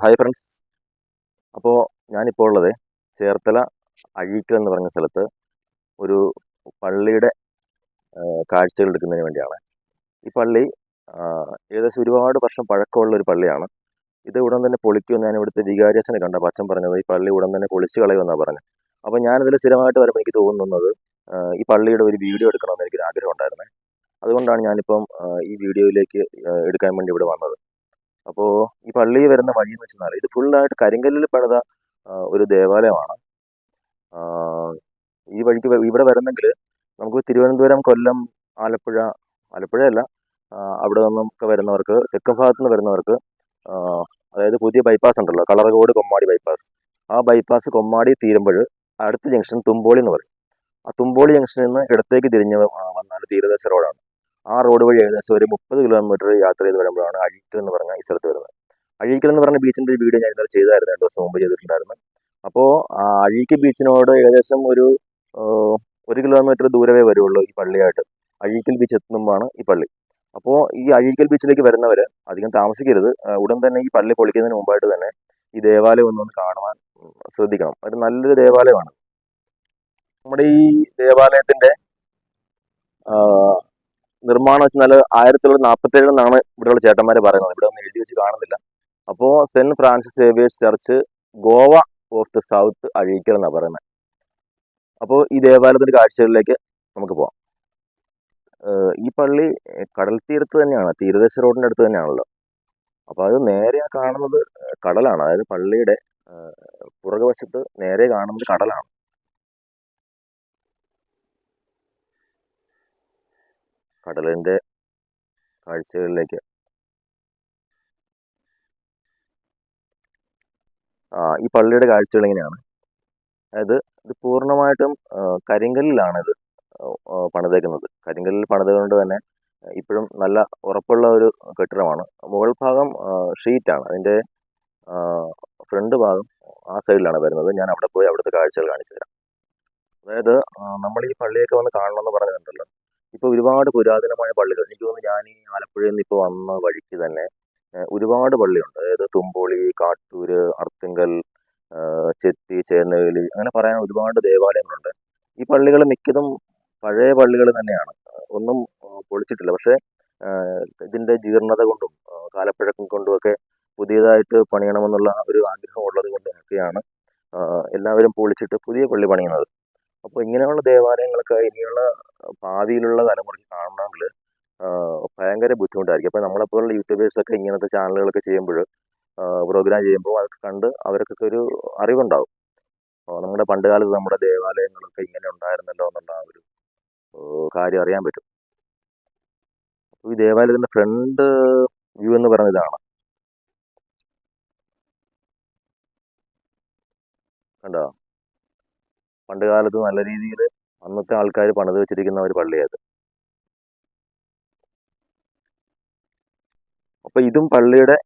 Hi friends. അപ്പോൾ ഞാനിപ്പോൾ ഉള്ളത് ചേർത്തല അഴീക്കൽ എന്ന് പറഞ്ഞ സ്ഥലത്ത് ഒരു പള്ളിയുടെ കാഴ്ചകൾ എടുക്കുന്നതിന് വേണ്ടിയാണ്. ഈ പള്ളി ഏകദേശം ഒരുപാട് വർഷം പഴക്കമുള്ള ഒരു പള്ളിയാണ്. ഇത് ഉടൻ തന്നെ പൊളിക്കുമെന്ന് ഞാൻ ഇവിടുത്തെ വികാരിയച്ഛനെ കണ്ടപ്പോൾ അച്ഛൻ പറഞ്ഞത് ഈ പള്ളി ഉടൻ തന്നെ പൊളിച്ച് കളയുമെന്നാണ് പറഞ്ഞത്. അപ്പോൾ ഞാനിതിൽ സ്ഥിരമായിട്ട് വരുമ്പോൾ എനിക്ക് തോന്നുന്നത് ഈ പള്ളിയുടെ ഒരു വീഡിയോ എടുക്കണമെന്ന് എനിക്കൊരു ആഗ്രഹം ഉണ്ടായിരുന്നത് അതുകൊണ്ടാണ് ഞാനിപ്പം ഈ വീഡിയോയിലേക്ക് എടുക്കാൻ വേണ്ടി ഇവിടെ വന്നത്. അപ്പോൾ ഈ പള്ളി വരുന്ന വഴി എന്ന് വെച്ചാൽ ഇത് ഫുള്ളായിട്ട് കരിങ്കല്ലിൽ പണിത ഒരു ദേവാലയമാണ്. ഈ വഴിക്ക് ഇവിടെ വരുന്നെങ്കിൽ നമുക്ക് തിരുവനന്തപുരം കൊല്ലം ആലപ്പുഴ ആലപ്പുഴയല്ല അവിടെ നിന്നും ഒക്കെ വരുന്നവർക്ക് തെക്കൻ ഭാഗത്ത് നിന്ന് വരുന്നവർക്ക് അതായത് പുതിയ ബൈപ്പാസ് ഉണ്ടല്ലോ കളറകോട് കൊമ്മാടി ബൈപ്പാസ് ആ ബൈപ്പാസ് കൊമ്മാടി തീരുമ്പോൾ അടുത്ത ജംഗ്ഷൻ തുമ്പോളി എന്ന് പറയും. ആ തുമ്പോളി ജംഗ്ഷനിൽ നിന്ന് ഇടത്തേക്ക് തിരിഞ്ഞ് വന്നാൽ തീരദേശ റോഡാണ് ആ റോഡ് വഴി ഏകദേശം ഒരു മുപ്പത് കിലോമീറ്റർ യാത്ര ചെയ്ത് വരുമ്പോഴാണ് അഴീക്കൽ എന്ന് പറഞ്ഞ ഈ സ്ഥലത്ത് വരുന്നത്. അഴീക്കൽ എന്ന് പറഞ്ഞ ബീച്ചിന്റെ ഒരു വീഡിയോ ഞാൻ ഇന്നലെ ചെയ്തായിരുന്നു രണ്ട് ദിവസം മുമ്പ് ചെയ്തിട്ടുണ്ടായിരുന്നു. അപ്പോൾ അഴീക്കൽ ബീച്ചിനോട് ഏകദേശം ഒരു ഒരു കിലോമീറ്റർ ദൂരമേ വരുള്ളൂ ഈ പള്ളിയായിട്ട്. അഴീക്കൽ ബീച്ച് എത്തുമ്പോഴാണ് ഈ പള്ളി. അപ്പോൾ ഈ അഴീക്കൽ ബീച്ചിലേക്ക് വരുന്നവർ അധികം താമസിക്കരുത്. ഉടൻ തന്നെ ഈ പള്ളി പൊളിക്കുന്നതിന് മുമ്പായിട്ട് തന്നെ ഈ ദേവാലയം ഒന്ന് ഒന്ന് കാണുവാൻ ശ്രദ്ധിക്കണം. ഒരു നല്ലൊരു ദേവാലയമാണ്. നമ്മുടെ ഈ ദേവാലയത്തിന്റെ ആ, നിർമ്മാണം വെച്ചാൽ ആയിരത്തി തൊള്ളായിരത്തി നാൽപ്പത്തി ഏഴിലെന്നാണ് ഇവിടെയുള്ള ചേട്ടന്മാർ പറയുന്നത്. ഇവിടെ ഒന്നും എഴുതി വെച്ച് കാണുന്നില്ല. അപ്പോൾ saint Francis Xavier's church Goa of the south Azhikkal എന്നാണ് പറയുന്നത്. അപ്പോൾ ഈ ദേവാലയത്തിന്റെ കാഴ്ചകളിലേക്ക് നമുക്ക് പോവാം. ഈ പള്ളി കടൽ തീരത്ത് തന്നെയാണ് തീരദേശ റോഡിന്റെ അടുത്ത് തന്നെയാണല്ലോ. അപ്പോൾ അത് നേരെ കാണുന്നത് കടലാണ്. അതായത് പള്ളിയുടെ പുറകുവശത്ത് നേരെ കാണുന്നത് കടലാണ്. കടലിന്റെ കാഴ്ചകളിലേക്ക്. ആ ഈ പള്ളിയുടെ കാഴ്ചകൾ ഇങ്ങനെയാണ്. അതായത് ഇത് പൂർണമായിട്ടും കരിങ്കല്ലിലാണ് ഇത് പണിതേക്കുന്നത്. കരിങ്കല്ലിൽ പണിതുകൊണ്ട് തന്നെ ഇപ്പോഴും നല്ല ഉറപ്പുള്ള ഒരു കെട്ടിടമാണ്. മുകൾ ഭാഗം ഷീറ്റാണ്. അതിന്റെ ഫ്രണ്ട് ഭാഗം ആ സൈഡിലാണ് വരുന്നത്. ഞാൻ അവിടെ പോയി അവിടുത്തെ കാഴ്ചകൾ കാണിച്ചു തരാം അതായത് നമ്മൾ ഈ പള്ളിയൊക്കെ വന്ന് കാണണമെന്ന് പറഞ്ഞിട്ടുണ്ടല്ലോ. ഇപ്പോൾ ഒരുപാട് പുരാതനമായ പള്ളികൾ എനിക്ക് തോന്നുന്നു ഞാൻ ഈ ആലപ്പുഴയിൽ നിന്ന് ഇപ്പോൾ വന്ന വഴിക്ക് തന്നെ ഒരുപാട് പള്ളിയുണ്ട്. അതായത് തുമ്പോളി കാട്ടൂര് അർത്തിങ്കൽ ചെത്തി ചേന്നവേലി അങ്ങനെ പറയാൻ ഒരുപാട് ദേവാലയങ്ങളുണ്ട്. ഈ പള്ളികൾ മിക്കതും പഴയ പള്ളികൾ തന്നെയാണ്. ഒന്നും പൊളിച്ചിട്ടില്ല. പക്ഷേ ഇതിന്റെ ജീർണത കൊണ്ടും കാലപ്പഴക്കം കൊണ്ടും ഒക്കെ പുതിയതായിട്ട് പണിയണമെന്നുള്ള ഒരു ആഗ്രഹം ഉള്ളത് കൊണ്ടൊക്കെയാണ് ആഹ് എല്ലാവരും പൊളിച്ചിട്ട് പുതിയ പള്ളി പണിയുന്നത്. അപ്പോൾ ഇങ്ങനെയുള്ള ദേവാലയങ്ങളൊക്കെ ഇനിയുള്ള ഭാവിയിലുള്ള തലമുറയ്ക്ക് കാണണമെങ്കിൽ ഭയങ്കര ബുദ്ധിമുട്ടായിരിക്കും. അപ്പോൾ നമ്മളെപ്പോലുള്ള യൂട്യൂബേഴ്സൊക്കെ ഇങ്ങനത്തെ ചാനലുകളൊക്കെ ചെയ്യുമ്പോൾ പ്രോഗ്രാം ചെയ്യുമ്പോൾ അതൊക്കെ കണ്ട് അവർക്കൊക്കെ ഒരു അറിവുണ്ടാവും. നമ്മുടെ പണ്ട് കാലത്ത് നമ്മുടെ ദേവാലയങ്ങളൊക്കെ ഇങ്ങനെ ഉണ്ടായിരുന്നല്ലോ എന്നുള്ള ആ ഒരു കാര്യം അറിയാൻ പറ്റും. ഈ ദേവാലയത്തിന്റെ ഫ്രണ്ട് വ്യൂ എന്ന് പറയുന്നത് ഇതാണ് കണ്ടോ? പണ്ട് കാലത്ത് നല്ല രീതിയിൽ അന്നത്തെ ആൾക്കാർ പണിത് വെച്ചിരിക്കുന്ന ഒരു പള്ളിയത്. അപ്പോൾ ഇതും പള്ളിയുടെ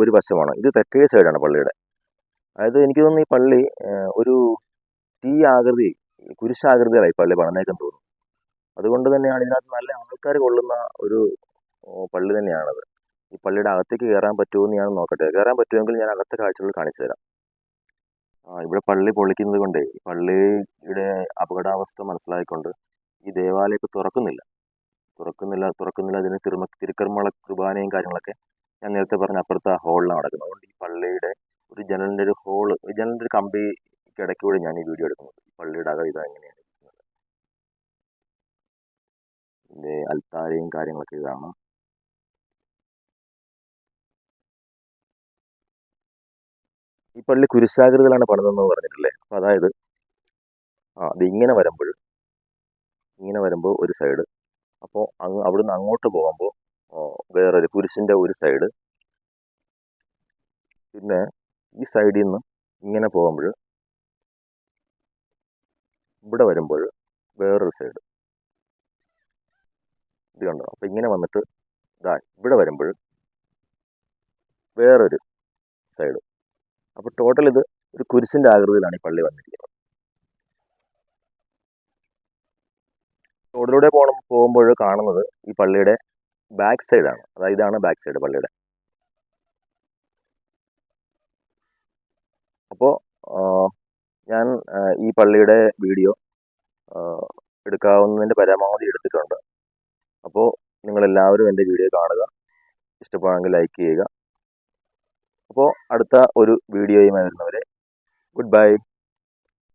ഒരു വശമാണ്. ഇത് തെക്കേ സൈഡാണ് പള്ളിയുടെ. അതായത് എനിക്ക് തോന്നുന്നു ഈ പള്ളി ഒരു തീ ആകൃതി കുരിശാകൃതികളായി പള്ളി പണിതേക്കെന്ന് തോന്നുന്നു. അതുകൊണ്ട് തന്നെയാണ് ഇതിനകത്ത് നല്ല ആൾക്കാർ കൊള്ളുന്ന ഒരു പള്ളി തന്നെയാണത്. ഈ പള്ളിയുടെ അകത്തേക്ക് കയറാൻ പറ്റുമോ എന്ന് ഞാൻ നോക്കട്ടെ. കയറാൻ പറ്റുമെങ്കിൽ ഞാൻ അകത്തെ കാഴ്ചകൾ കാണിച്ചു തരാം ഇവിടെ പള്ളി പൊളിക്കുന്നത് കൊണ്ട് പള്ളിയുടെ അപകടാവസ്ഥ മനസ്സിലായിക്കൊണ്ട് ഈ ദേവാലയം ഇപ്പോൾ തുറക്കുന്നില്ല. തുറക്കുന്നില്ല തുറക്കുന്നില്ല. അതിന് തിരുമ തിരുക്കർമ്മള കുർബാനയും കാര്യങ്ങളൊക്കെ ഞാൻ നേരത്തെ പറഞ്ഞ അപ്പുറത്തെ ആ ഹോളിലാണ് നടക്കുന്നത്. അതുകൊണ്ട് ഈ പള്ളിയുടെ ഒരു ജനലിന്റെ ഒരു ഹോൾ ജനലിന്റെ ഒരു കമ്പി ഇടയ്ക്കൂടെ ഞാൻ ഈ വീഡിയോ എടുക്കുന്നത്. പള്ളിയുടെ അകം ഇതാ എങ്ങനെയാണ് ഇതിന്റെ അൽത്താരയും കാര്യങ്ങളൊക്കെ ഇതാണ്? ഈ പള്ളി കുരിശാകൃതിയിലാണ് പണിതെന്ന് പറഞ്ഞിട്ടില്ലേ? അപ്പോൾ അതായത് ആ ഇങ്ങനെ വരുമ്പോൾ ഇങ്ങനെ വരുമ്പോൾ ഒരു സൈഡ് അപ്പോൾ അങ്ങ് അവിടുന്ന് അങ്ങോട്ട് പോകുമ്പോൾ വേറൊരു കുരിശിന്റെ ഒരു സൈഡ് പിന്നെ ഈ സൈഡിൽ നിന്ന് ഇങ്ങനെ പോകുമ്പോൾ ഇവിടെ വരുമ്പോൾ വേറൊരു സൈഡ് ഇത് കണ്ടോ? അപ്പം ഇങ്ങനെ വന്നിട്ട് ഇതാ ഇവിടെ വരുമ്പോൾ വേറൊരു സൈഡ് അപ്പോൾ ടോട്ടൽ ഇത് ഒരു കുരിശിന്റെ ആകൃതിയിലാണ് ഈ പള്ളി വന്നിരിക്കുന്നത്. റോഡിലൂടെ പോകണം പോകുമ്പോൾ കാണുന്നത് ഈ പള്ളിയുടെ ബാക്ക് സൈഡാണ് അതായത് ഇതാണ് ബാക്ക് സൈഡ് പള്ളിയുടെ. അപ്പോൾ ഞാൻ ഈ പള്ളിയുടെ വീഡിയോ എടുക്കാവുന്നതിന്റെ പരമാവധി എടുത്തിട്ടുണ്ട്. അപ്പോൾ നിങ്ങളെല്ലാവരും എന്റെ വീഡിയോ കാണുക. ഇഷ്ടപ്പെടുകയാണെങ്കിൽ ലൈക്ക് ചെയ്യുക. അപ്പോൾ അടുത്ത ഒരു വീഡിയോയുമായി വരുന്നവരെ ഗുഡ് ബൈ.